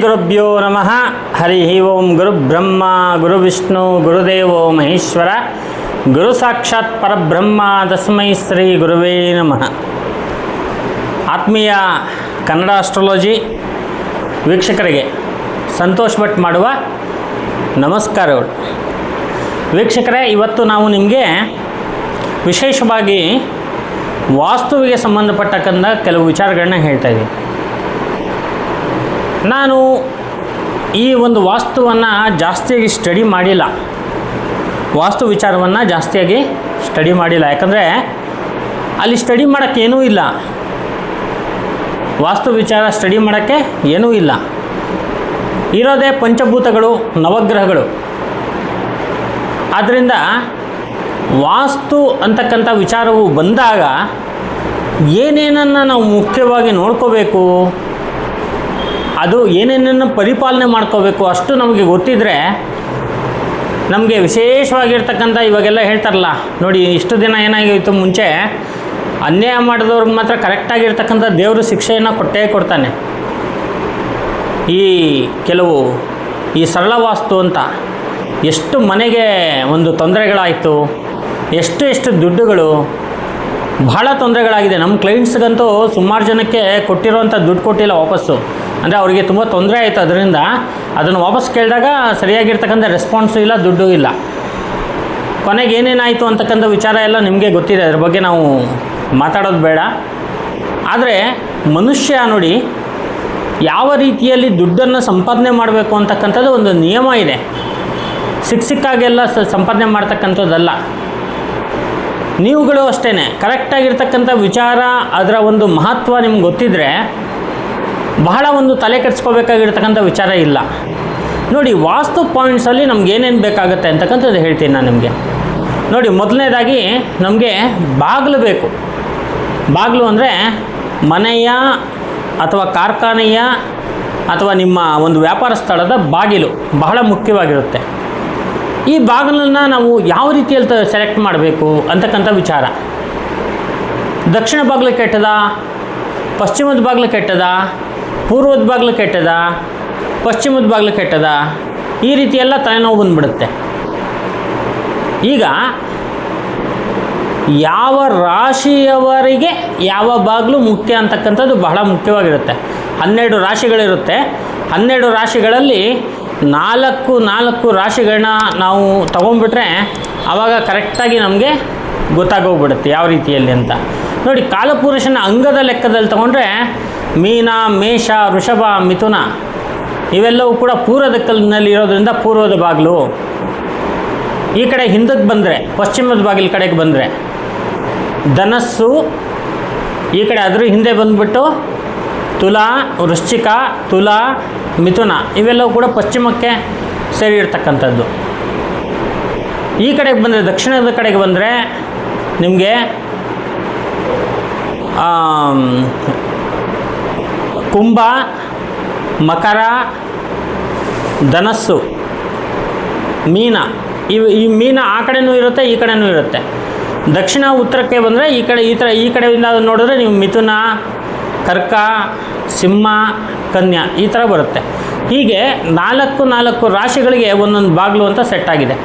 ಗುರುಭ್ಯೋ ನಮಃ. ಹರಿ ಓಂ ಗುರು ಬ್ರಹ್ಮ, ಗುರು ವಿಷ್ಣು ಗುರುದೇವೋ ಮಹೇಶ್ವರ. ಗುರು ಸಾಕ್ಷಾತ್ ಪರಬ್ರಹ್ಮ ತಸ್ಮೈ ಶ್ರೀ ಗುರುವೇ ನಮಃ. ಆತ್ಮೀಯ ಕನ್ನಡ ಆಸ್ಟ್ರಾಲಜಿ ವೀಕ್ಷಕರಿಗೆ ಸಂತೋಷ್ ಭಟ್ ಮಾಡುವ ನಮಸ್ಕಾರಗಳು. ವೀಕ್ಷಕರೇ, ಇವತ್ತು ನಾವು ನಿಮಗೆ ವಿಶೇಷವಾಗಿ ವಾಸ್ತುವಿಗೆ ಸಂಬಂಧಪಟ್ಟಕ್ಕಂಥ ಕೆಲವು ವಿಚಾರಗಳನ್ನ ಹೇಳ್ತಾ ನಾನು ಈ ಒಂದು ವಾಸ್ತುವನ್ನು ಜಾಸ್ತಿಯಾಗಿ ಸ್ಟಡಿ ಮಾಡಿಲ್ಲ. ವಾಸ್ತು ವಿಚಾರವನ್ನು ಜಾಸ್ತಿಯಾಗಿ ಸ್ಟಡಿ ಮಾಡಿಲ್ಲ. ಯಾಕಂದರೆ ಅಲ್ಲಿ ಸ್ಟಡಿ ಮಾಡೋಕ್ಕೇನೂ ಇಲ್ಲ. ವಾಸ್ತು ವಿಚಾರ ಸ್ಟಡಿ ಮಾಡೋಕ್ಕೆ ಏನೂ ಇಲ್ಲ. ಇರೋದೇ ಪಂಚಭೂತಗಳು, ನವಗ್ರಹಗಳು. ಆದ್ದರಿಂದ ವಾಸ್ತು ಅಂತಕ್ಕಂಥ ವಿಚಾರವು ಬಂದಾಗ ಏನೇನನ್ನು ನಾವು ಮುಖ್ಯವಾಗಿ ನೋಡ್ಕೋಬೇಕು? ಅದು ಏನೇನನ್ನು ಪರಿಪಾಲನೆ ಮಾಡ್ಕೋಬೇಕು ಅಷ್ಟು ನಮಗೆ ಗೊತ್ತಿದ್ದರೆ ನಮಗೆ ವಿಶೇಷವಾಗಿರ್ತಕ್ಕಂಥ ಇವಾಗೆಲ್ಲ ಹೇಳ್ತಾರಲ್ಲ, ನೋಡಿ ಇಷ್ಟು ದಿನ ಏನಾಗಿತ್ತು ಮುಂಚೆ, ಅನ್ಯಾಯ ಮಾಡಿದವ್ರಿಗೆ ಮಾತ್ರ ಕರೆಕ್ಟಾಗಿರ್ತಕ್ಕಂಥ ದೇವರು ಶಿಕ್ಷೆಯನ್ನು ಕೊಟ್ಟೇ ಕೊಡ್ತಾನೆ. ಈ ಕೆಲವು, ಈ ಸರಳ ವಾಸ್ತು ಅಂತ ಎಷ್ಟು ಮನೆಗೆ ಒಂದು ತೊಂದರೆಗಳಾಯಿತು, ಎಷ್ಟು ಎಷ್ಟು ದುಡ್ಡುಗಳು, ಬಹಳ ತೊಂದರೆಗಳಾಗಿದೆ. ನಮ್ಮ ಕ್ಲೈಂಟ್ಸ್ಗಂತೂ ಸುಮಾರು ಜನಕ್ಕೆ ಕೊಟ್ಟಿರೋಂಥ ದುಡ್ಡು ಕೊಟ್ಟಿಲ್ಲ ವಾಪಸ್ಸು. ಅಂದರೆ ಅವರಿಗೆ ತುಂಬ ತೊಂದರೆ ಆಯಿತು ಅದರಿಂದ ಅದನ್ನು ವಾಪಸ್ ಕೇಳಿದಾಗ ಸರಿಯಾಗಿರ್ತಕ್ಕಂಥ ರೆಸ್ಪಾನ್ಸು ಇಲ್ಲ, ದುಡ್ಡು ಇಲ್ಲ. ಕೊನೆಗೆ ಏನೇನಾಯಿತು ಅಂತಕ್ಕಂಥ ವಿಚಾರ ಎಲ್ಲ ನಿಮಗೆ ಗೊತ್ತಿದೆ, ಅದ್ರ ಬಗ್ಗೆ ನಾವು ಮಾತಾಡೋದು ಬೇಡ. ಆದರೆ ಮನುಷ್ಯ ನೋಡಿ ಯಾವ ರೀತಿಯಲ್ಲಿ ದುಡ್ಡನ್ನು ಸಂಪಾದನೆ ಮಾಡಬೇಕು ಅಂತಕ್ಕಂಥದ್ದು ಒಂದು ನಿಯಮ ಇದೆ. ಸಿಕ್ಕ ಸಿಕ್ಕಾಗೆಲ್ಲ ಸಂಪಾದನೆ ಮಾಡ್ತಕ್ಕಂಥದ್ದಲ್ಲ. ನೀವುಗಳು ಅಷ್ಟೇ ಕರೆಕ್ಟಾಗಿರ್ತಕ್ಕಂಥ ವಿಚಾರ, ಅದರ ಒಂದು ಮಹತ್ವ ನಿಮ್ಗೆ ಗೊತ್ತಿದ್ದರೆ ಬಹಳ ಒಂದು ತಲೆ ಕೆಡಿಸ್ಕೋಬೇಕಾಗಿರ್ತಕ್ಕಂಥ ವಿಚಾರ ಇಲ್ಲ. ನೋಡಿ, ವಾಸ್ತು ಪಾಯಿಂಟ್ಸಲ್ಲಿ ನಮ್ಗೆ ಏನೇನು ಬೇಕಾಗುತ್ತೆ ಅಂತಕ್ಕಂಥದ್ದು ಹೇಳ್ತೀನಿ ನಾನು ನಿಮಗೆ. ನೋಡಿ, ಮೊದಲನೇದಾಗಿ ನಮಗೆ ಬಾಗಿಲು ಬೇಕು. ಬಾಗಿಲು ಅಂದರೆ ಮನೆಯ ಅಥವಾ ಕಾರ್ಖಾನೆಯ ಅಥವಾ ನಿಮ್ಮ ಒಂದು ವ್ಯಾಪಾರ ಸ್ಥಳದ ಬಾಗಿಲು ಬಹಳ ಮುಖ್ಯವಾಗಿರುತ್ತೆ. ಈ ಬಾಗಿಲನ್ನು ನಾವು ಯಾವ ರೀತಿಯಲ್ಲಿ ಸೆಲೆಕ್ಟ್ ಮಾಡಬೇಕು ಅಂತಕ್ಕಂಥ ವಿಚಾರ. ದಕ್ಷಿಣ ಬಾಗಿಲು ಕೆಟ್ಟದ? ಪಶ್ಚಿಮದ ಬಾಗಿಲು ಕೆಟ್ಟದ? ಪೂರ್ವದ ಬಾಗಿಲು ಕೆಟ್ಟದ? ಪಶ್ಚಿಮದ ಬಾಗಿಲು ಕೆಟ್ಟದ? ಈ ರೀತಿ ಎಲ್ಲ ತಲೆನೋವು ಬಂದ್ಬಿಡುತ್ತೆ. ಈಗ ಯಾವ ರಾಶಿಯವರಿಗೆ ಯಾವ ಬಾಗಿಲು ಮುಖ್ಯ ಅಂತಕ್ಕಂಥದ್ದು ಬಹಳ ಮುಖ್ಯವಾಗಿರುತ್ತೆ. ಹನ್ನೆರಡು ರಾಶಿಗಳಿರುತ್ತೆ. ಹನ್ನೆರಡು ರಾಶಿಗಳಲ್ಲಿ ನಾಲ್ಕು ನಾಲ್ಕು ರಾಶಿಗಳನ್ನ ನಾವು ತೊಗೊಂಡ್ಬಿಟ್ರೆ ಆವಾಗ ಕರೆಕ್ಟಾಗಿ ನಮಗೆ ಗೊತ್ತಾಗೋಗ್ಬಿಡುತ್ತೆ ಯಾವ ರೀತಿಯಲ್ಲಿ ಅಂತ. ನೋಡಿ, ಕಾಲಪುರುಷನ ಅಂಗದ ಲೆಕ್ಕದಲ್ಲಿ ತೊಗೊಂಡ್ರೆ ಮೀನ, ಮೇಷ, ವೃಷಭ, ಮಿಥುನ ಇವೆಲ್ಲವೂ ಕೂಡ ಪೂರ್ವ ಕಲ್ಲಿನಲ್ಲಿ ಇರೋದ್ರಿಂದ ಪೂರ್ವದ ಬಾಗಿಲು. ಈ ಕಡೆ ಹಿಂದಕ್ಕೆ ಬಂದರೆ, ಪಶ್ಚಿಮದ ಬಾಗಿಲು ಕಡೆಗೆ ಬಂದರೆ ಧನಸ್ಸು ಈ ಕಡೆ ಅದ್ರ ಹಿಂದೆ ಬಂದುಬಿಟ್ಟು ತುಲಾ, ವೃಶ್ಚಿಕ, ತುಲಾ, ಮಿಥುನ ಇವೆಲ್ಲವೂ ಕೂಡ ಪಶ್ಚಿಮಕ್ಕೆ ಸೇರಿ ಇರ್ತಕ್ಕಂಥದ್ದು ಈ ಕಡೆಗೆ ಬಂದರೆ, ದಕ್ಷಿಣದ ಕಡೆಗೆ ಬಂದರೆ ನಿಮಗೆ ಕುಂಭ ಮಕರ, ಧನಸ್ಸು, ಮೀನ. ಇವು ಈ ಮೀನ ಆ ಕಡೆನೂ ಇರುತ್ತೆ, ಈ ಕಡೆನೂ ಇರುತ್ತೆ. ದಕ್ಷಿಣ, ಉತ್ತರಕ್ಕೆ ಬಂದರೆ ಈ ಕಡೆ, ಈ ಥರ ಈ ಕಡೆಯಿಂದ ನೋಡಿದ್ರೆ ನೀವು ಮಿಥುನ, ಕರ್ಕ, ಸಿಂಹ, ಕನ್ಯಾ ಈ ಥರ ಬರುತ್ತೆ. ಹೀಗೆ ನಾಲ್ಕು ನಾಲ್ಕು ರಾಶಿಗಳಿಗೆ ಒಂದೊಂದು ಬಾಗಿಲು ಅಂತ ಸೆಟ್ ಆಗಿದೆ.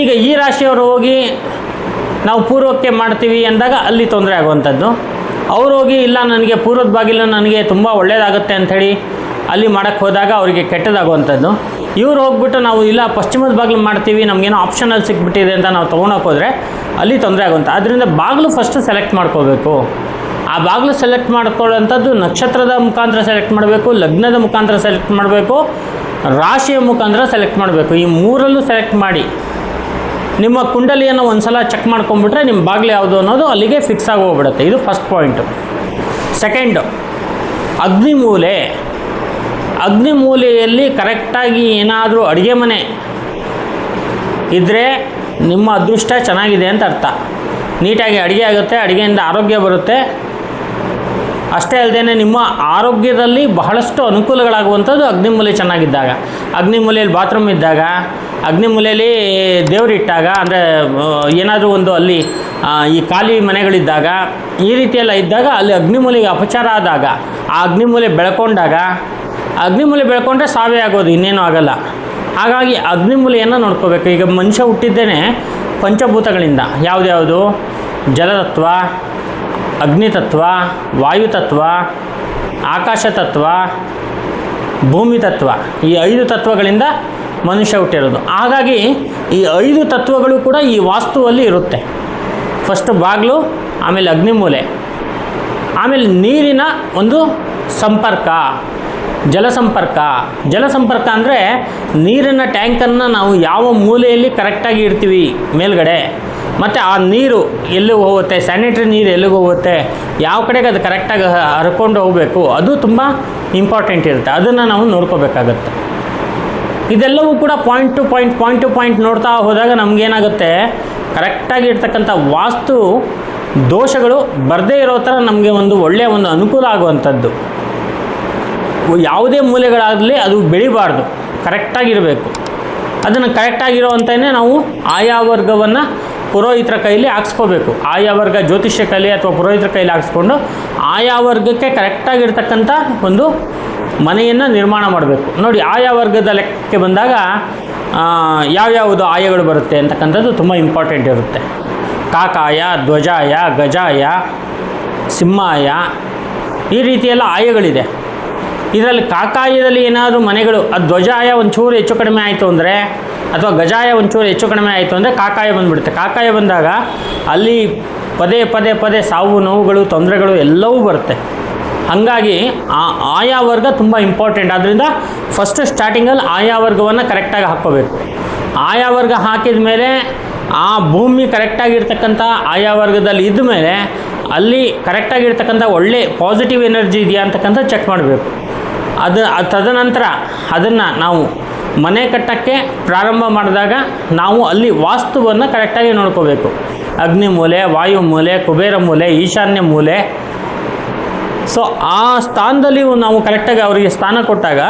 ಈಗ ಈ ರಾಶಿಯವರು ಹೋಗಿ ನಾವು ಪೂರ್ವಕ್ಕೆ ಮಾಡ್ತೀವಿ ಅಂದಾಗ ಅಲ್ಲಿ ತೊಂದರೆ ಆಗುವಂಥದ್ದು. ಅವ್ರು ಹೋಗಿ ಇಲ್ಲ, ನನಗೆ ಪೂರ್ವದ ಬಾಗಿಲು ನನಗೆ ತುಂಬ ಒಳ್ಳೆಯದಾಗುತ್ತೆ ಅಂಥೇಳಿ ಅಲ್ಲಿ ಮಾಡೋಕ್ಕೆ ಹೋದಾಗ ಅವರಿಗೆ ಕೆಟ್ಟದಾಗುವಂಥದ್ದು. ಇವ್ರು ಹೋಗ್ಬಿಟ್ಟು, ನಾವು ಇಲ್ಲ, ಪಶ್ಚಿಮದ ಬಾಗಿಲು ಮಾಡ್ತೀವಿ, ನಮಗೇನೋ ಆಪ್ಷನಲ್ಲಿ ಸಿಕ್ಬಿಟ್ಟಿದೆ ಅಂತ ನಾವು ತೊಗೊಳಕ್ಕೆ ಹೋದರೆ ಅಲ್ಲಿ ತೊಂದರೆ ಆಗುವಂಥ ಆದ್ದರಿಂದ ಬಾಗಿಲು ಫಸ್ಟು ಸೆಲೆಕ್ಟ್ ಮಾಡ್ಕೋಬೇಕು. ಆ ಬಾಗಿಲು ಸೆಲೆಕ್ಟ್ ಮಾಡ್ಕೊಳ್ಳೋಂಥದ್ದು ನಕ್ಷತ್ರದ ಮುಖಾಂತರ ಸೆಲೆಕ್ಟ್ ಮಾಡಬೇಕು, ಲಗ್ನದ ಮುಖಾಂತರ ಸೆಲೆಕ್ಟ್ ಮಾಡಬೇಕು, ರಾಶಿಯ ಮುಖಾಂತರ ಸೆಲೆಕ್ಟ್ ಮಾಡಬೇಕು. ಈ ಮೂರಲ್ಲೂ ಸೆಲೆಕ್ಟ್ ಮಾಡಿ. ನಿಮ್ಮ ಕುಂಡಲಿಯನ್ನು ಒಂದು ಸಲ ಚೆಕ್ ಮಾಡ್ಕೊಂಬಿಟ್ರೆ ನಿಮ್ಮ ಬಾಗಿಲು ಯಾವುದು ಅನ್ನೋದು ಅಲ್ಲಿಗೆ ಫಿಕ್ಸ್ ಆಗಿ ಹೋಗ್ಬಿಡುತ್ತೆ. ಇದು ಫಸ್ಟ್ ಪಾಯಿಂಟು ಸೆಕೆಂಡು ಅಗ್ನಿಮೂಲೆ. ಅಗ್ನಿಮೂಲೆಯಲ್ಲಿ ಕರೆಕ್ಟಾಗಿ ಏನಾದರೂ ಅಡುಗೆ ಮನೆ ಇದ್ದರೆ ನಿಮ್ಮ ಅದೃಷ್ಟ ಚೆನ್ನಾಗಿದೆ ಅಂತ ಅರ್ಥ. ನೀಟಾಗಿ ಅಡುಗೆ ಆಗುತ್ತೆ, ಅಡುಗೆಯಿಂದ ಆರೋಗ್ಯ ಬರುತ್ತೆ. ಅಷ್ಟೇ ಅಲ್ಲದೆ ನಿಮ್ಮ ಆರೋಗ್ಯದಲ್ಲಿ ಬಹಳಷ್ಟು ಅನುಕೂಲಗಳಾಗುವಂಥದ್ದು ಅಗ್ನಿಮೂಲೆ ಚೆನ್ನಾಗಿದ್ದಾಗ. ಅಗ್ನಿಮೂಲೆಯಲ್ಲಿ ಬಾತ್ರೂಮ್ ಇದ್ದಾಗ ಅಗ್ನಿಮೂಲೆಯಲ್ಲಿ ದೇವರಿಟ್ಟಾಗ ಅಂದರೆ ಏನಾದರೂ ಒಂದು ಅಲ್ಲಿ ಈ ಖಾಲಿ ಮನೆಗಳಿದ್ದಾಗ, ಈ ರೀತಿಯೆಲ್ಲ ಇದ್ದಾಗ ಅಲ್ಲಿ ಅಗ್ನಿಮೂಲೆಗೆ ಅಪಚಾರ ಆದಾಗ, ಆ ಅಗ್ನಿಮೂಲೆ ಬೆಳ್ಕೊಂಡಾಗ ಅಗ್ನಿಮೂಲೆ ಬೆಳ್ಕೊಂಡ್ರೆ ಸಾವೇ ಆಗೋದು, ಇನ್ನೇನು ಆಗಲ್ಲ. ಹಾಗಾಗಿ ಅಗ್ನಿಮೂಲೆಯನ್ನು ನೋಡ್ಕೋಬೇಕು. ಈಗ ಮನುಷ್ಯ ಹುಟ್ಟಿದ್ದೇನೆ ಪಂಚಭೂತಗಳಿಂದ. ಯಾವುದ್ಯಾವುದು ಜಲತತ್ವ ಅಗ್ನಿತತ್ವ ವಾಯುತತ್ವ ಆಕಾಶ ತತ್ವ, ಭೂಮಿ ತತ್ವ. ಈ ಐದು ತತ್ವಗಳಿಂದ ಮನುಷ್ಯ ಹುಟ್ಟಿರೋದು. ಹಾಗಾಗಿ ಈ ಐದು ತತ್ವಗಳು ಕೂಡ ಈ ವಾಸ್ತುವಲ್ಲಿ ಇರುತ್ತೆ. ಫಸ್ಟ್ ಬಾಗಿಲು, ಆಮೇಲೆ ಅಗ್ನಿಮೂಲೆ. ಆಮೇಲೆ ನೀರಿನ ಒಂದು ಸಂಪರ್ಕ, ಜಲ ಸಂಪರ್ಕ. ಜಲ ಸಂಪರ್ಕ ಅಂದರೆ ನೀರಿನ ಟ್ಯಾಂಕನ್ನು ನಾವು ಯಾವ ಮೂಲೆಯಲ್ಲಿ ಕರೆಕ್ಟಾಗಿ ಇಡ್ತೀವಿ ಮೇಲ್ಗಡೆ. ಮತ್ತು ಆ ನೀರು ಎಲ್ಲಿಗೆ ಹೋಗುತ್ತೆ ಸ್ಯಾನಿಟ್ರಿ ನೀರು ಎಲ್ಲಿಗೆ ಹೋಗುತ್ತೆ, ಯಾವ ಕಡೆಗೆ ಅದು ಕರೆಕ್ಟಾಗಿ ಹರ್ಕೊಂಡು ಹೋಗಬೇಕು, ಅದು ತುಂಬ ಇಂಪಾರ್ಟೆಂಟ್ ಇರುತ್ತೆ. ಅದನ್ನು ನಾವು ನೋಡ್ಕೋಬೇಕಾಗತ್ತೆ. ಇದೆಲ್ಲವೂ ಕೂಡ point to point point to point ನೋಡ್ತಾ ಹೋದಾಗ ನಮಗೇನಾಗುತ್ತೆ? ಕರೆಕ್ಟಾಗಿ ಇರ್ತಕ್ಕಂಥ ವಾಸ್ತು, ದೋಷಗಳು ಬರದೇ ಇರೋ ಥರ ನಮಗೆ ಒಂದು ಒಳ್ಳೆಯ ಒಂದು ಅನುಕೂಲ ಆಗುವಂಥದ್ದು. ಯಾವುದೇ ಮೂಲೆಗಳಾಗಲಿ ಅದು ಬೆಳಿಬಾರ್ದು. ಕರೆಕ್ಟಾಗಿರಬೇಕು ಅದನ್ನು ಕರೆಕ್ಟಾಗಿರೋವಂಥನೇ ನಾವು ಆಯಾ ವರ್ಗವನ್ನು ಪುರೋಹಿತರ ಕೈಲಿ ಹಾಕ್ಸ್ಕೋಬೇಕು. ಆಯಾ ವರ್ಗ ಜ್ಯೋತಿಷ್ಯ ಕಲೆ ಅಥವಾ ಪುರೋಹಿತರ ಕೈಲಿ ಹಾಕ್ಸ್ಕೊಂಡು ಆಯಾ ವರ್ಗಕ್ಕೆ ಕರೆಕ್ಟಾಗಿರ್ತಕ್ಕಂಥ ಒಂದು ಮನೆಯನ್ನು ನಿರ್ಮಾಣ ಮಾಡಬೇಕು. ನೋಡಿ, ಆಯಾ ವರ್ಗದ ಲೆಕ್ಕಕ್ಕೆ ಬಂದಾಗ ಯಾವ್ಯಾವುದು ಆಯಗಳು ಬರುತ್ತೆ ಅಂತಕ್ಕಂಥದ್ದು ತುಂಬ ಇಂಪಾರ್ಟೆಂಟ್ ಇರುತ್ತೆ. ಕಾಕಾಯ, ಧ್ವಜಾಯ, ಗಜಾಯ, ಸಿಂಹಾಯ, ಈ ರೀತಿಯೆಲ್ಲ ಆಯಗಳಿದೆ. ಇದರಲ್ಲಿ ಕಾಕಾಯದಲ್ಲಿ ಏನಾದರೂ ಮನೆಗಳು ಅದು ಧ್ವಜಾಯ ಒಂಚೂರು ಹೆಚ್ಚು ಕಡಿಮೆ ಆಯಿತು ಅಂದರೆ, ಅಥವಾ ಗಜಾಯ ಒಂಚೂರು ಹೆಚ್ಚು ಕಡಿಮೆ ಆಯಿತು ಅಂದರೆ ಕಾಕಾಯ ಬಂದುಬಿಡುತ್ತೆ. ಕಾಕಾಯ ಬಂದಾಗ ಅಲ್ಲಿ ಪದೇ ಪದೇ ಪದೇ ಸಾವು ನೋವುಗಳು, ತೊಂದರೆಗಳು ಎಲ್ಲವೂ ಬರುತ್ತೆ. ಹಾಗಾಗಿ ಆ ಆಯಾ ವರ್ಗ ತುಂಬ ಇಂಪಾರ್ಟೆಂಟ್ ಆದ್ದರಿಂದ ಫಸ್ಟ್ ಸ್ಟಾರ್ಟಿಂಗಲ್ಲಿ ಆಯಾ ವರ್ಗವನ್ನು ಕರೆಕ್ಟಾಗಿ ಹಾಕ್ಕೋಬೇಕು. ಆಯಾ ವರ್ಗ ಹಾಕಿದ ಮೇಲೆ ಆ ಭೂಮಿ ಕರೆಕ್ಟಾಗಿರ್ತಕ್ಕಂಥ ಆಯಾ ವರ್ಗದಲ್ಲಿ ಇದ್ದ ಮೇಲೆ ಅಲ್ಲಿ ಕರೆಕ್ಟಾಗಿರ್ತಕ್ಕಂಥ ಒಳ್ಳೆ ಪಾಸಿಟಿವ್ ಎನರ್ಜಿ ಇದೆಯಾ ಅಂತಕ್ಕಂಥ ಚೆಕ್ ಮಾಡಬೇಕು. ಅದು ತದನಂತರ ಅದನ್ನು ನಾವು ಮನೆ ಕಟ್ಟಕ್ಕೆ ಪ್ರಾರಂಭ ಮಾಡಿದಾಗ ನಾವು ಅಲ್ಲಿ ವಾಸ್ತುವನ್ನು ಕರೆಕ್ಟಾಗಿ ನೋಡ್ಕೋಬೇಕು. ಅಗ್ನಿ ಮೂಲೆ ವಾಯು ಮೂಲೆ ಕುಬೇರ ಮೂಲೆ, ಈಶಾನ್ಯ ಮೂಲೆ ಸೊ ಆ ಸ್ಥಾನದಲ್ಲಿ ನಾವು ಕರೆಕ್ಟಾಗಿ ಅವರಿಗೆ ಸ್ಥಾನ ಕೊಟ್ಟಾಗ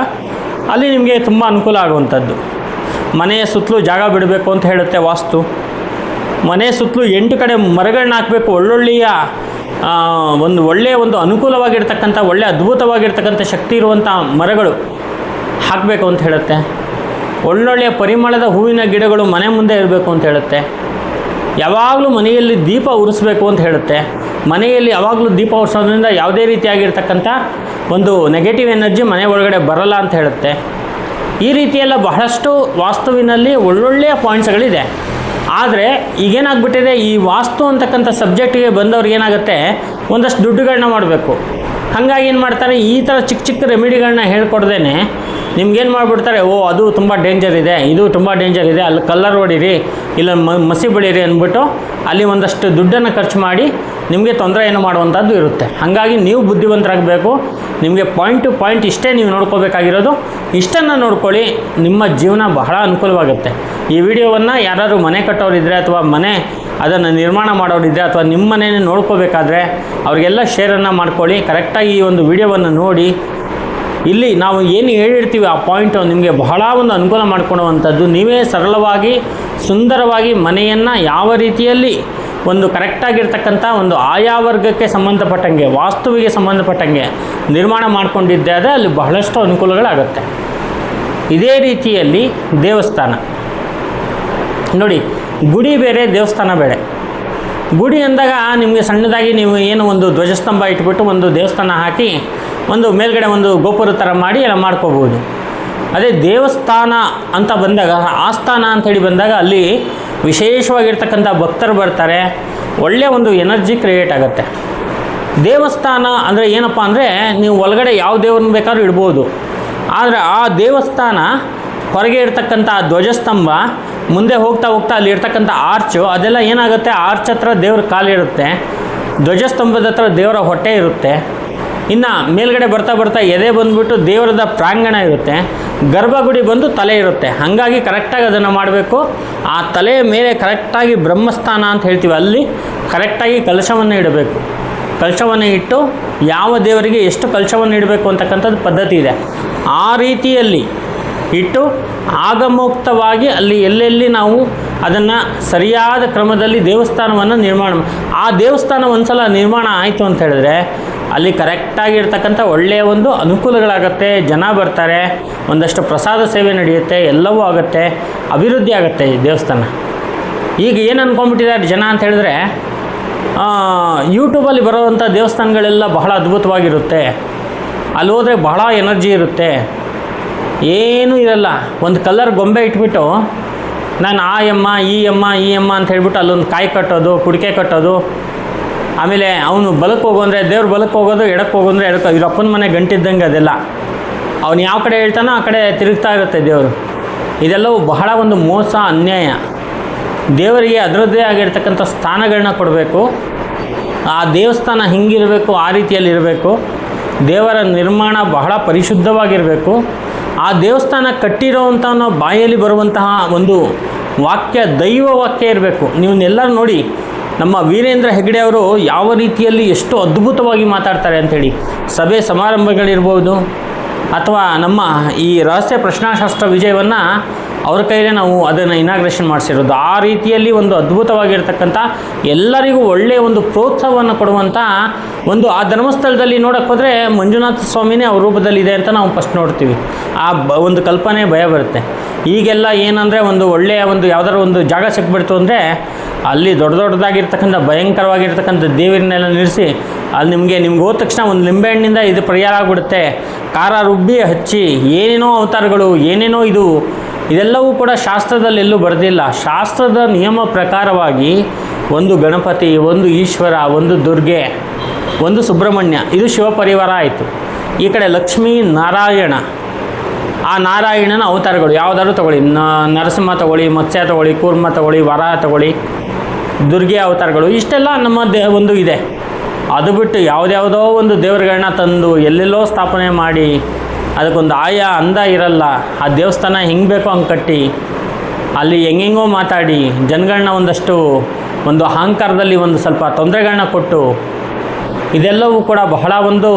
ಅಲ್ಲಿ ನಿಮಗೆ ತುಂಬ ಅನುಕೂಲ ಆಗುವಂಥದ್ದು. ಮನೆಯ ಸುತ್ತಲೂ ಜಾಗ ಬಿಡಬೇಕು ಅಂತ ಹೇಳುತ್ತೆ ವಾಸ್ತು. ಮನೆ ಸುತ್ತಲೂ ಎಂಟು ಕಡೆ ಮರಗಳನ್ನ ಹಾಕಬೇಕು, ಒಳ್ಳೊಳ್ಳೆಯ ಒಂದು ಒಳ್ಳೆಯ ಒಂದು ಅನುಕೂಲವಾಗಿರ್ತಕ್ಕಂಥ, ಒಳ್ಳೆಯ ಅದ್ಭುತವಾಗಿರ್ತಕ್ಕಂಥ ಶಕ್ತಿ ಇರುವಂಥ ಮರಗಳು ಹಾಕಬೇಕು ಅಂತ ಹೇಳುತ್ತೆ. ಒಳ್ಳೊಳ್ಳೆಯ ಪರಿಮಳದ ಹೂವಿನ ಗಿಡಗಳು ಮನೆ ಮುಂದೆ ಇರಬೇಕು ಅಂತ ಹೇಳುತ್ತೆ. ಯಾವಾಗಲೂ ಮನೆಯಲ್ಲಿ ದೀಪ ಉರಿಸ್ಬೇಕು ಅಂತ ಹೇಳುತ್ತೆ. ಮನೆಯಲ್ಲಿ ಯಾವಾಗಲೂ ದೀಪ ಉರಿಸೋದ್ರಿಂದ ಯಾವುದೇ ರೀತಿಯಾಗಿರ್ತಕ್ಕಂಥ ಒಂದು ನೆಗೆಟಿವ್ ಎನರ್ಜಿ ಮನೆ ಒಳಗಡೆ ಬರಲ್ಲ ಅಂತ ಹೇಳುತ್ತೆ. ಈ ರೀತಿಯೆಲ್ಲ ಬಹಳಷ್ಟು ವಾಸ್ತುವಿನಲ್ಲಿ ಒಳ್ಳೊಳ್ಳೆಯ ಪಾಯಿಂಟ್ಸ್ಗಳಿದೆ ಆದರೆ ಈಗೇನಾಗ್ಬಿಟ್ಟಿದೆ, ಈ ವಾಸ್ತು ಅಂತಕ್ಕಂಥ ಸಬ್ಜೆಕ್ಟಿಗೆ ಬಂದವ್ರಿಗೆ ಏನಾಗುತ್ತೆ, ಒಂದಷ್ಟು ದುಡ್ಡುಗಳನ್ನ ಮಾಡಬೇಕು. ಹಾಗಾಗಿ ಏನು ಮಾಡ್ತಾರೆ, ಈ ಥರ ಚಿಕ್ಕ ಚಿಕ್ಕ ರೆಮಿಡಿಗಳನ್ನ ಹೇಳ್ಕೊಡ್ದೇನೆ ನಿಮ್ಗೇನು ಮಾಡಿಬಿಡ್ತಾರೆ? ಓ, ಅದು ತುಂಬ ಡೇಂಜರ್ ಇದೆ. ಇದು ತುಂಬ ಡೇಂಜರ್ ಇದೆ. ಅಲ್ಲಿ ಕಲ್ಲರ್ ಹೊಡೀರಿ, ಇಲ್ಲ ಮಸಿ ಬೆಳೀರಿ ಅಂದ್ಬಿಟ್ಟು ಅಲ್ಲಿ ಒಂದಷ್ಟು ದುಡ್ಡನ್ನು ಖರ್ಚು ಮಾಡಿ ನಿಮಗೆ ತೊಂದರೆ ಏನು ಮಾಡುವಂಥದ್ದು ಇರುತ್ತೆ. ಹಾಗಾಗಿ ನೀವು ಬುದ್ಧಿವಂತರಾಗಬೇಕು. ನಿಮಗೆ ಪಾಯಿಂಟ್ ಟು ಪಾಯಿಂಟ್ ಇಷ್ಟೇ ನೀವು ನೋಡ್ಕೋಬೇಕಾಗಿರೋದು. ಇಷ್ಟನ್ನು ನೋಡ್ಕೊಳ್ಳಿ, ನಿಮ್ಮ ಜೀವನ ಬಹಳ ಅನುಕೂಲವಾಗುತ್ತೆ. ಈ ವಿಡಿಯೋವನ್ನು ಯಾರಾದರೂ ಮನೆ ಕಟ್ಟೋರಿದ್ದರೆ ಅಥವಾ ಮನೆ ಅದನ್ನು ನಿರ್ಮಾಣ ಮಾಡೋರಿದ್ದರೆ ಅಥವಾ ನಿಮ್ಮ ಮನೆಯನ್ನು ನೋಡ್ಕೋಬೇಕಾದ್ರೆ, ಅವರಿಗೆಲ್ಲ ಶೇರನ್ನು ಮಾಡ್ಕೊಳ್ಳಿ. ಕರೆಕ್ಟಾಗಿ ಈ ಒಂದು ವಿಡಿಯೋವನ್ನು ನೋಡಿ ಇಲ್ಲಿ ನಾವು ಏನು ಹೇಳಿರ್ತೀವಿ, ಆ ಪಾಯಿಂಟು ನಿಮಗೆ ಬಹಳ ಒಂದು ಅನುಕೂಲ ಮಾಡಿಕೊಡುವಂಥದ್ದು. ನೀವೇ ಸರಳವಾಗಿ, ಸುಂದರವಾಗಿ ಮನೆಯನ್ನು ಯಾವ ರೀತಿಯಲ್ಲಿ ಒಂದು ಕರೆಕ್ಟಾಗಿರ್ತಕ್ಕಂಥ ಒಂದು ಆಯಾ ವರ್ಗಕ್ಕೆ ಸಂಬಂಧಪಟ್ಟಂಗೆ, ವಾಸ್ತುವಿಗೆ ಸಂಬಂಧಪಟ್ಟಂಗೆ ನಿರ್ಮಾಣ ಮಾಡಿಕೊಂಡಿದ್ದೆ ಆದರೆ ಅಲ್ಲಿ ಬಹಳಷ್ಟು ಅನುಕೂಲಗಳಾಗುತ್ತೆ. ಇದೇ ರೀತಿಯಲ್ಲಿ ದೇವಸ್ಥಾನ. ನೋಡಿ, ಗುಡಿ ಬೇರೆ, ದೇವಸ್ಥಾನ ಬೇರೆ. ಗುಡಿ ಅಂದಾಗ ನಿಮಗೆ ಸಣ್ಣದಾಗಿ ನೀವು ಏನು ಒಂದು ಧ್ವಜಸ್ತಂಭ ಇಟ್ಬಿಟ್ಟು ಒಂದು ದೇವಸ್ಥಾನ ಹಾಕಿ ಒಂದು ಮೇಲ್ಗಡೆ ಒಂದು ಗೋಪುರ ಥರ ಮಾಡಿ ಎಲ್ಲ ಮಾಡ್ಕೋಬೋದು ಅದೇ ದೇವಸ್ಥಾನ ಅಂತ ಬಂದಾಗ, ಆಸ್ಥಾನ ಅಂಥೇಳಿ ಬಂದಾಗ ಅಲ್ಲಿ ವಿಶೇಷವಾಗಿರ್ತಕ್ಕಂಥ ಭಕ್ತರು ಬರ್ತಾರೆ. ಒಳ್ಳೆಯ ಒಂದು ಎನರ್ಜಿ ಕ್ರಿಯೇಟ್ ಆಗುತ್ತೆ. ದೇವಸ್ಥಾನ ಅಂದರೆ ಏನಪ್ಪ ಅಂದರೆ ನೀವು ಒಳಗಡೆ ಯಾವ ದೇವ್ರನ್ನ ಬೇಕಾದ್ರೂ ಇಡ್ಬೋದು. ಆದರೆ ಆ ದೇವಸ್ಥಾನ ಹೊರಗೆ ಇರ್ತಕ್ಕಂಥ ಧ್ವಜಸ್ತಂಭ, ಮುಂದೆ ಹೋಗ್ತಾ ಹೋಗ್ತಾ ಅಲ್ಲಿ ಇರ್ತಕ್ಕಂಥ ಆರ್ಚು ಅದೆಲ್ಲ ಏನಾಗುತ್ತೆ? ಆರ್ಚ್ ಹತ್ರ ದೇವ್ರ ಕಾಲಿರುತ್ತೆ. ಧ್ವಜಸ್ತಂಭದ ಹತ್ರ ದೇವರ ಹೊಟ್ಟೆ ಇರುತ್ತೆ. ಇನ್ನು ಮೇಲ್ಗಡೆ ಬರ್ತಾ ಬರ್ತಾ ಎದೆ ಬಂದುಬಿಟ್ಟು ದೇವರದ ಪ್ರಾಂಗಣ ಇರುತ್ತೆ. ಗರ್ಭಗುಡಿ ಬಂದು ತಲೆ ಇರುತ್ತೆ. ಹಾಗಾಗಿ ಕರೆಕ್ಟಾಗಿ ಅದನ್ನು ಮಾಡಬೇಕು. ಆ ತಲೆಯ ಮೇಲೆ ಕರೆಕ್ಟಾಗಿ ಬ್ರಹ್ಮಸ್ಥಾನ ಅಂತ ಹೇಳ್ತೀವಿ. ಅಲ್ಲಿ ಕರೆಕ್ಟಾಗಿ ಕಲಶವನ್ನು ಇಡಬೇಕು. ಕಲಶವನ್ನು ಇಟ್ಟು ಯಾವ ದೇವರಿಗೆ ಎಷ್ಟು ಕಲಶವನ್ನು ಇಡಬೇಕು ಅಂತಕ್ಕಂಥದ್ದು ಪದ್ಧತಿ ಇದೆ. ಆ ರೀತಿಯಲ್ಲಿ ಇಟ್ಟು ಆಗಮೋಕ್ತವಾಗಿ ಅಲ್ಲಿ ಎಲ್ಲೆಲ್ಲಿ ನಾವು ಅದನ್ನು ಸರಿಯಾದ ಕ್ರಮದಲ್ಲಿ ದೇವಸ್ಥಾನವನ್ನು ನಿರ್ಮಾಣ ಆ ದೇವಸ್ಥಾನ ಒಂದು ಸಲ ನಿರ್ಮಾಣ ಆಯಿತು ಅಂತ ಹೇಳಿದ್ರೆ ಅಲ್ಲಿ ಕರೆಕ್ಟಾಗಿರ್ತಕ್ಕಂಥ ಒಳ್ಳೆಯ ಒಂದು ಅನುಕೂಲಗಳಾಗುತ್ತೆ, ಜನ ಬರ್ತಾರೆ, ಒಂದಷ್ಟು ಪ್ರಸಾದ ಸೇವೆ ನಡೆಯುತ್ತೆ, ಎಲ್ಲವೂ ಆಗುತ್ತೆ, ಅಭಿವೃದ್ಧಿ ಆಗುತ್ತೆ ಈ ದೇವಸ್ಥಾನ. ಈಗ ಏನು ಅಂದ್ಕೊಂಡ್ಬಿಟ್ಟಿದ್ದಾರೆ ಜನ ಅಂತ ಹೇಳಿದ್ರೆ ಯೂಟ್ಯೂಬಲ್ಲಿ ಬರೋವಂಥ ದೇವಸ್ಥಾನಗಳೆಲ್ಲ ಬಹಳ ಅದ್ಭುತವಾಗಿರುತ್ತೆ. ಅಲ್ಲಿ ಹೋದರೆ ಬಹಳ ಎನರ್ಜಿ ಇರುತ್ತೆ. ಏನೂ ಇರಲ್ಲ. ಒಂದು ಕಲರ್ ಗೊಂಬೆ ಇಟ್ಬಿಟ್ಟು ನಾನು ಆ ಎಮ್ಮ, ಈ ಎಮ್ಮ ಈ ಎಮ್ಮ ಅಂತ ಹೇಳ್ಬಿಟ್ಟು ಅಲ್ಲೊಂದು ಕಾಯಿ ಕಟ್ಟೋದು, ಕುಡಿಕೆ ಕಟ್ಟೋದು ಆಮೇಲೆ ಅವನು ಬಲಕ್ಕೆ ಹೋಗು ಅಂದರೆ, ದೇವ್ರು ಬಲಕ್ಕೆ ಹೋಗೋದು, ಎಡಕ್ಕೆ ಹೋಗು ಅಂದರೆ ಎಡಕ್ಕೆ ಇವ್ರ ಅಪ್ಪನ ಮನೆ ಗಂಟಿದ್ದಂಗೆ ಅದೆಲ್ಲ. ಅವನು ಯಾವ ಕಡೆ ಹೇಳ್ತಾನೋ ಆ ಕಡೆ ತಿರುಗ್ತಾ ಇರುತ್ತೆ ದೇವರು. ಇದೆಲ್ಲವೂ ಬಹಳ ಒಂದು ಮೋಸ, ಅನ್ಯಾಯ. ದೇವರಿಗೆ ಅದರದ್ದೇ ಆಗಿರ್ತಕ್ಕಂಥ ಸ್ಥಾನಗಳನ್ನ ಕೊಡಬೇಕು. ಆ ದೇವಸ್ಥಾನ ಹಿಂಗಿರಬೇಕು, ಆ ರೀತಿಯಲ್ಲಿ ಇರಬೇಕು ದೇವರ ನಿರ್ಮಾಣ ಬಹಳ ಪರಿಶುದ್ಧವಾಗಿರಬೇಕು. ಆ ದೇವಸ್ಥಾನ ಕಟ್ಟಿರೋವಂಥ ಬಾಯಲ್ಲಿ ಬರುವಂತಹ ಒಂದು ವಾಕ್ಯ, ದೈವ ವಾಕ್ಯ ಇರಬೇಕು. ನೀವನ್ನೆಲ್ಲರೂ ನೋಡಿ ನಮ್ಮ ವೀರೇಂದ್ರ ಹೆಗ್ಡೆ ಅವರು ಯಾವ ರೀತಿಯಲ್ಲಿ ಎಷ್ಟು ಅದ್ಭುತವಾಗಿ ಮಾತಾಡ್ತಾರೆ ಅಂಥೇಳಿ ಸಭೆ ಸಮಾರಂಭಗಳಿರ್ಬೋದು ಅಥವಾ ನಮ್ಮ ಈ ರಹಸ್ಯ ಪ್ರಶ್ನಾಶಾಸ್ತ್ರ ವಿಜಯವನ್ನು ಅವ್ರ ಕೈಲೇ ನಾವು ಅದನ್ನು ಇನಾಗ್ರೇಷನ್ ಮಾಡಿಸಿರೋದು. ಆ ರೀತಿಯಲ್ಲಿ ಒಂದು ಅದ್ಭುತವಾಗಿರ್ತಕ್ಕಂಥ ಎಲ್ಲರಿಗೂ ಒಳ್ಳೆಯ ಒಂದು ಪ್ರೋತ್ಸಾಹವನ್ನು ಕೊಡುವಂಥ ಒಂದು ಆ ಧರ್ಮಸ್ಥಳದಲ್ಲಿ ನೋಡೋಕ್ಕೆ ಹೋದರೆ ಮಂಜುನಾಥ ಸ್ವಾಮಿನೇ ಅವ್ರ ರೂಪದಲ್ಲಿದೆ ಅಂತ ನಾವು ಫಸ್ಟ್ ನೋಡ್ತೀವಿ. ಆ ಬ ಒಂದು ಕಲ್ಪನೆ ಭಯ ಬರುತ್ತೆ. ಈಗೆಲ್ಲ ಏನಂದರೆ ಒಂದು ಒಳ್ಳೆಯ ಒಂದು ಯಾವ್ದಾದ್ರು ಒಂದು ಜಾಗ ಸಿಕ್ಬಿಡ್ತು ಅಂದರೆ ಅಲ್ಲಿ ದೊಡ್ಡ ದೊಡ್ಡದಾಗಿರ್ತಕ್ಕಂಥ, ಭಯಂಕರವಾಗಿರ್ತಕ್ಕಂಥ ದೇವರನ್ನೆಲ್ಲ ನಿಲ್ಲಿಸಿ, ಅಲ್ಲಿ ನಿಮಗೆ, ನಿಮ್ಗೆ ಹೋದ ತಕ್ಷಣ ಒಂದು ಲಿಂಬೆಹಣ್ಣಿಂದ ಇದು ಪರಿಹಾರ ಆಗಿಬಿಡುತ್ತೆ ಖಾರ ರುಬ್ಬಿ ಹಚ್ಚಿ, ಏನೇನೋ ಅವತಾರಗಳು, ಏನೇನೋ ಇದು, ಇದೆಲ್ಲವೂ ಕೂಡ ಶಾಸ್ತ್ರದಲ್ಲೆಲ್ಲೂ ಬರೆದಿಲ್ಲ. ಶಾಸ್ತ್ರದ ನಿಯಮ ಪ್ರಕಾರವಾಗಿ ಒಂದು ಗಣಪತಿ, ಒಂದು ಈಶ್ವರ, ಒಂದು ದುರ್ಗೆ, ಒಂದು ಸುಬ್ರಹ್ಮಣ್ಯ, ಇದು ಶಿವ ಪರಿವಾರ ಆಯಿತು. ಈ ಕಡೆ ಲಕ್ಷ್ಮೀ ನಾರಾಯಣ ಆ ನಾರಾಯಣನ ಅವತಾರಗಳು ಯಾವುದಾದ್ರು ತಗೊಳ್ಳಿ. ನರಸಿಂಹ ತಗೊಳ್ಳಿ, ಮತ್ಸ್ಯ ತಗೊಳ್ಳಿ, ಕೂರ್ಮ ತಗೊಳ್ಳಿ ವರಾಹ ತಗೊಳ್ಳಿ, ದುರ್ಗೆ ಅವತಾರಗಳು ಇಷ್ಟೆಲ್ಲ ನಮ್ಮ ದೇ, ಒಂದು ಇದೆ. ಅದು ಬಿಟ್ಟು ಯಾವುದ್ಯಾವುದೋ ಒಂದು ದೇವರುಗಳನ್ನ ತಂದು ಎಲ್ಲೆಲ್ಲೋ ಸ್ಥಾಪನೆ ಮಾಡಿ, ಅದಕ್ಕೊಂದು ಆಯಾ ಅಂದ ಇರಲ್ಲ. ಆ ದೇವಸ್ಥಾನ ಹೆಂಗೆ ಬೇಕೋ ಹಂಗೆ ಕಟ್ಟಿ, ಅಲ್ಲಿ ಹೆಂಗೆಂಗೋ ಮಾತಾಡಿ ಜನಗಳನ್ನ ಒಂದಷ್ಟು, ಒಂದು ಅಹಂಕಾರದಲ್ಲಿ ಒಂದು ಸ್ವಲ್ಪ ತೊಂದರೆಗಳನ್ನ ಕೊಟ್ಟು, ಇದೆಲ್ಲವೂ ಕೂಡ ಬಹಳ ಒಂದು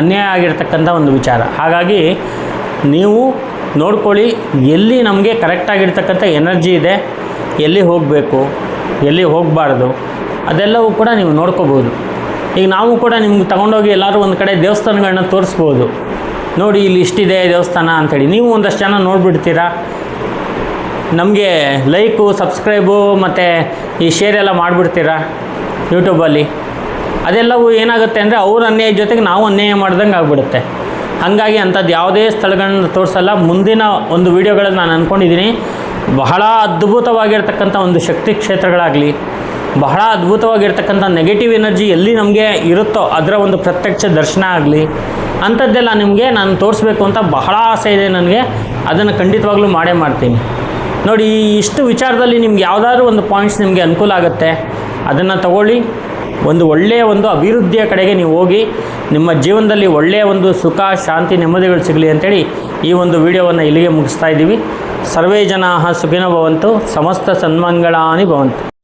ಅನ್ಯಾಯ ಆಗಿರ್ತಕ್ಕಂಥ ಒಂದು ವಿಚಾರ. ಹಾಗಾಗಿ ನೀವು ನೋಡ್ಕೊಳ್ಳಿ, ಎಲ್ಲಿ ನಮಗೆ ಕರೆಕ್ಟಾಗಿರ್ತಕ್ಕಂಥ ಎನರ್ಜಿ ಇದೆ, ಎಲ್ಲಿ ಹೋಗಬೇಕು, ಎಲ್ಲಿ ಹೋಗಬಾರ್ದು, ಅದೆಲ್ಲವೂ ಕೂಡ ನೀವು ನೋಡ್ಕೋಬೋದು. ಈಗ ನಾವು ಕೂಡ ನಿಮ್ಗೆ ತೊಗೊಂಡೋಗಿ ಎಲ್ಲರೂ ಒಂದು ಕಡೆ ದೇವಸ್ಥಾನಗಳನ್ನ ತೋರಿಸ್ಬೋದು. ನೋಡಿ, ಇಲ್ಲಿ ಇಷ್ಟಿದೆ ದೇವಸ್ಥಾನ ಅಂಥೇಳಿ ನೀವು ಒಂದಷ್ಟು ಜನ ನೋಡಿಬಿಡ್ತೀರಾ? ನಮಗೆ ಲೈಕು ಸಬ್ಸ್ಕ್ರೈಬು ಮತ್ತು ಈ ಶೇರ್ ಎಲ್ಲ ಮಾಡಿಬಿಡ್ತೀರಾ ಯೂಟ್ಯೂಬಲ್ಲಿ ಅದೆಲ್ಲವೂ ಏನಾಗುತ್ತೆ ಅಂದರೆ ಅವ್ರ ಅನ್ಯಾಯ ಜೊತೆಗೆ ನಾವು ಅನ್ಯಾಯ ಮಾಡ್ದಂಗೆ ಆಗಿಬಿಡುತ್ತೆ ಹಾಗಾಗಿ ಅಂಥದ್ದು ಯಾವುದೇ ಸ್ಥಳಗಳನ್ನ ತೋರಿಸಲ್ಲ. ಮುಂದಿನ ಒಂದು ವೀಡಿಯೋಗಳಲ್ಲಿ ನಾನು ಅಂದ್ಕೊಂಡಿದ್ದೀನಿ, ಬಹಳ ಅದ್ಭುತವಾಗಿರ್ತಕ್ಕಂಥ ಒಂದು ಶಕ್ತಿ ಕ್ಷೇತ್ರಗಳಾಗಲಿ, ಬಹಳ ಅದ್ಭುತವಾಗಿರ್ತಕ್ಕಂಥ ನೆಗೆಟಿವ್ ಎನರ್ಜಿ ಎಲ್ಲಿ ನಮಗೆ ಇರುತ್ತೋ ಅದರ ಒಂದು ಪ್ರತ್ಯಕ್ಷ ದರ್ಶನ ಆಗಲಿ, ಅಂಥದ್ದೆಲ್ಲ ನಿಮಗೆ ನಾನು ತೋರಿಸ್ಬೇಕು ಅಂತ ಬಹಳ ಆಸೆ ಇದೆ ನನಗೆ. ಅದನ್ನು ಖಂಡಿತವಾಗ್ಲೂ ಮಾಡೇ ಮಾಡ್ತೀನಿ. ನೋಡಿ ಇಷ್ಟು ವಿಚಾರದಲ್ಲಿ ನಿಮ್ಗೆ ಯಾವುದಾದ್ರೂ ಒಂದು ಪಾಯಿಂಟ್ಸ್ ನಿಮಗೆ ಅನುಕೂಲ ಆಗುತ್ತೆ, ಅದನ್ನು ತಗೊಳ್ಳಿ. ಒಂದು ಒಳ್ಳೆಯ ಒಂದು ಅಭಿವೃದ್ಧಿಯ ಕಡೆಗೆ ನೀವು ಹೋಗಿ ನಿಮ್ಮ ಜೀವನದಲ್ಲಿ ಒಳ್ಳೆಯ ಒಂದು ಸುಖ, ಶಾಂತಿ, ನೆಮ್ಮದಿಗಳು ಸಿಗಲಿ ಅಂತೇಳಿ ಈ ಒಂದು ವಿಡಿಯೋವನ್ನು ಇಲ್ಲಿಗೆ ಮುಗಿಸ್ತಾ ಇದ್ದೀವಿ. ಸರ್ವೇ ಜನಾಹ ಸುಖಿನ ಭವಂತು, ಸಮಸ್ತ ಸನ್ಮಂಗಳಾನಿ ಭವಂತು.